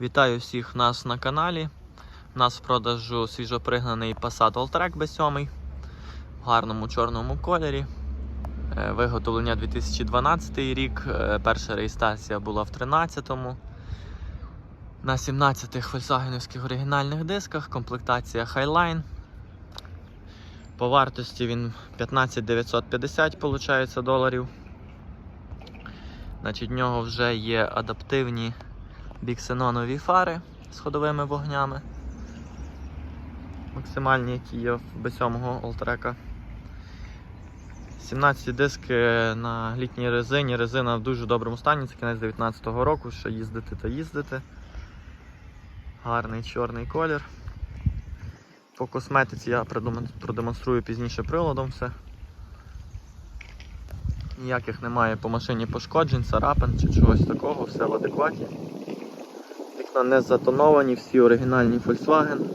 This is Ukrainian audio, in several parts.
Вітаю всіх нас на каналі. У нас в продажу свіжопригнаний Passat Alltrack B7 в гарному чорному кольорі. Е, Виготовлення 2012 рік. Е, Перша реєстрація була в 13-му. На 17 Volkswagenівських оригінальних дисках. Комплектація Highline. По вартості він 15 950 доларів. В нього вже є адаптивні біксенонові фари з ходовими вогнями. Максимальні, які є в B7 Alltrack. 17 диски на літній резині. Резина в дуже доброму стані, це кінець 2019 року, ще їздити та їздити. Гарний чорний колір. По косметиці я продемонструю пізніше приладом все. Ніяких немає по машині пошкоджень, царапин чи чогось такого, все в адекваті. Вікна не затоновані, всі оригінальні Volkswagen.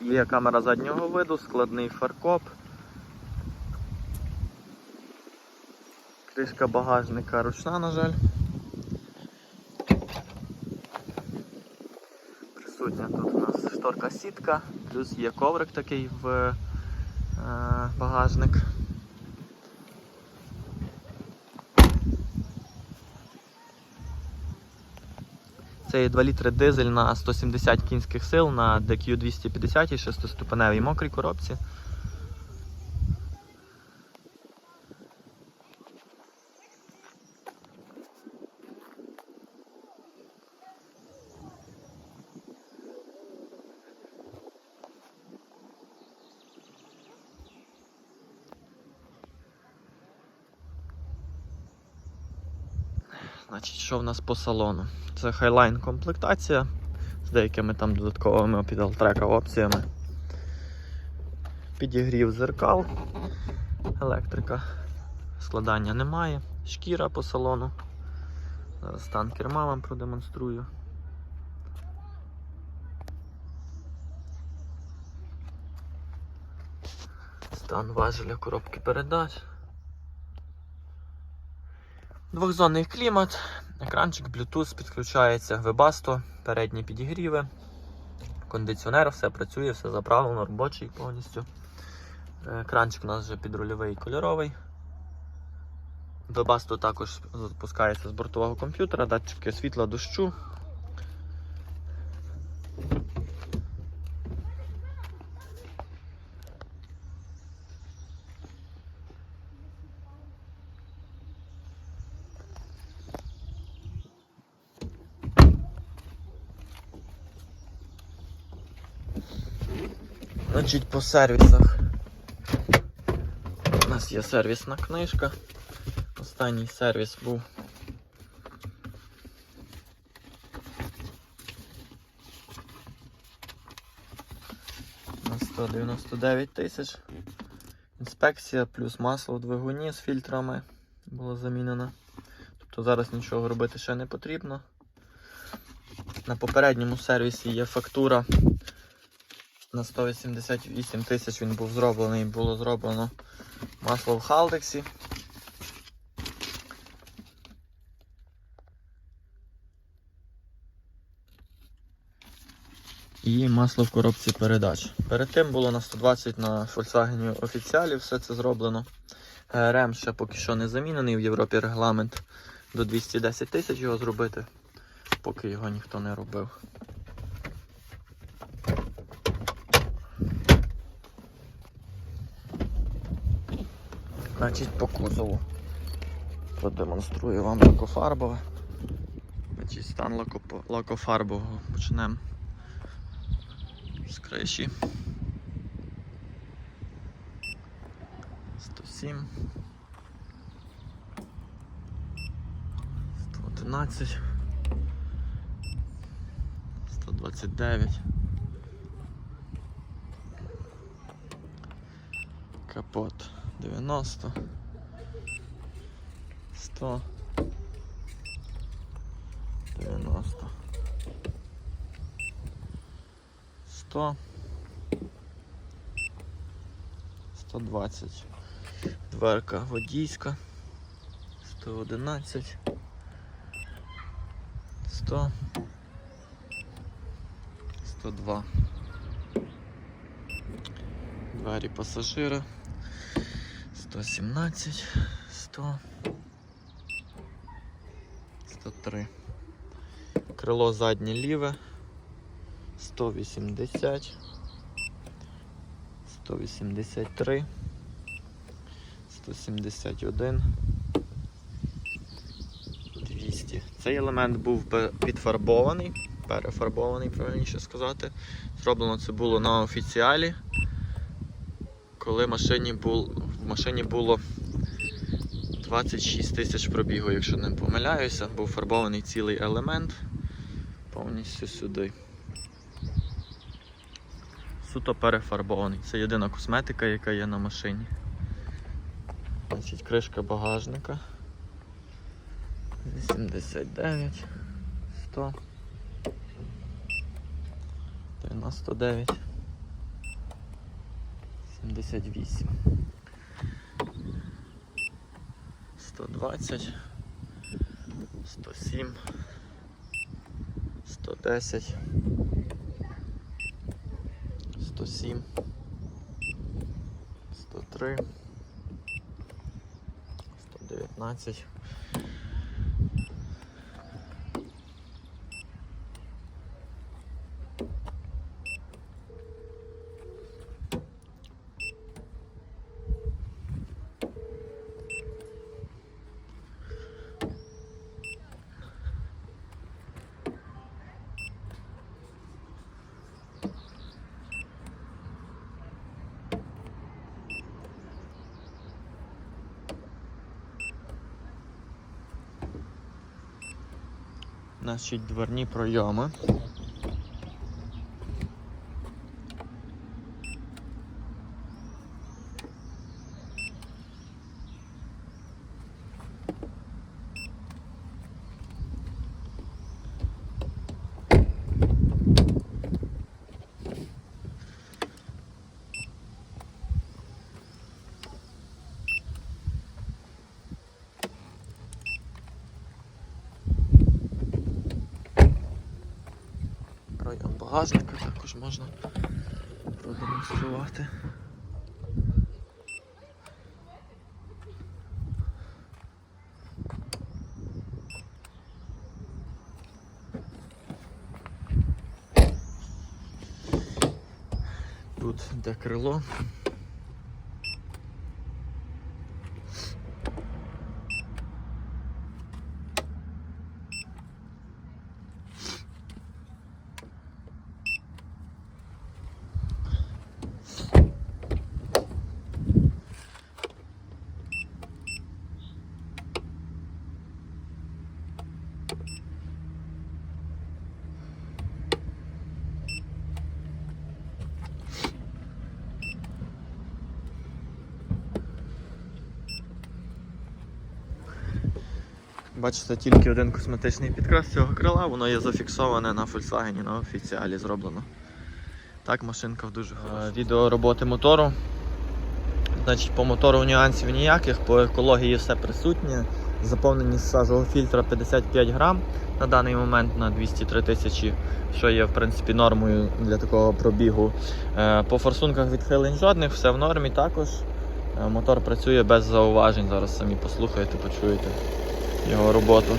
Є камера заднього виду, складний фаркоп. Кришка багажника ручна, на жаль. Присутня тут шторка сітка, плюс є коврик такий в е, багажник. Це є 2 літри дизель на 170 кінських сил на DQ 250 і 6-ступеневій мокрій коробці. Значить, що в нас по салону? Це Highline комплектація з деякими там додатковими під Alltrack опціями. Підігрів зеркал, електрика, складання немає, шкіра по салону. Зараз стан керма вам продемонструю. Стан важеля коробки передач. Двохзонний клімат, екранчик Bluetooth підключається, Webasto, передні підігріви, кондиціонер, все працює, все заправлено, робочий повністю. Екранчик у нас вже підрульовий і кольоровий. Webasto також запускається з бортового комп'ютера, датчики світла дощу. Значить, по сервісах. У нас є сервісна книжка. Останній сервіс був. На 199 тисяч. Інспекція плюс масло в двигуні з фільтрами було замінено. Тобто зараз нічого робити ще не потрібно. На попередньому сервісі є фактура на 188 тисяч він був зроблений, було зроблено масло в Халдексі. І масло в коробці передач. Перед тим було на 120 на Volkswagen офіціалі все це зроблено. Рем ще поки що не замінений в Європі регламент до 210 тисяч його зробити, поки його ніхто не робив. Значить, по кузову продемонструю вам лакофарбове. Значить, стан лако- лакофарбового почнемо з криші. 107. 111. 129. Капот 90. 100. 90. 100. 120. Дверка водійська. 111. 100. 102. Двері пасажира. 117. 100. 103. Крило заднє ліве. 180. 183. 171. 200. Цей елемент був підфарбований, перефарбований, правильніше сказати. Зроблено це було на офіціалі, коли машині бул, в машині було 26 тисяч пробігу, якщо не помиляюся, був фарбований цілий елемент повністю сюди. Суто перефарбований. Це єдина косметика, яка є на машині. Значить, кришка багажника. 89, 100, 99, 78, 120, 107, 110, 107, 103, 119. Значить, дверні пройоми. Багажника також можна продемонструвати. Тут де крило. Бачите, тільки один косметичний підкрас цього крила, воно є зафіксоване на Volkswagen, на офіціалі зроблено. Так, машинка в дуже хорошому. Відео роботи мотору. Значить, по мотору нюансів ніяких, по екології все присутнє. Заповненість сажового фільтра 55 грам на даний момент на 203 тисячі, що є в принципі нормою для такого пробігу. Е, По форсунках відхилень жодних, все в нормі також. Е, Мотор працює без зауважень. Зараз самі послухаєте, почуєте його роботу.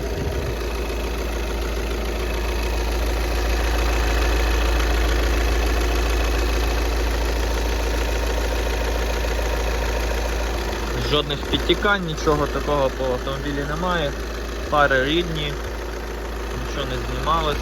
Жодних підтікань, нічого такого по автомобілі немає. Пари рідні, нічого не знімалось.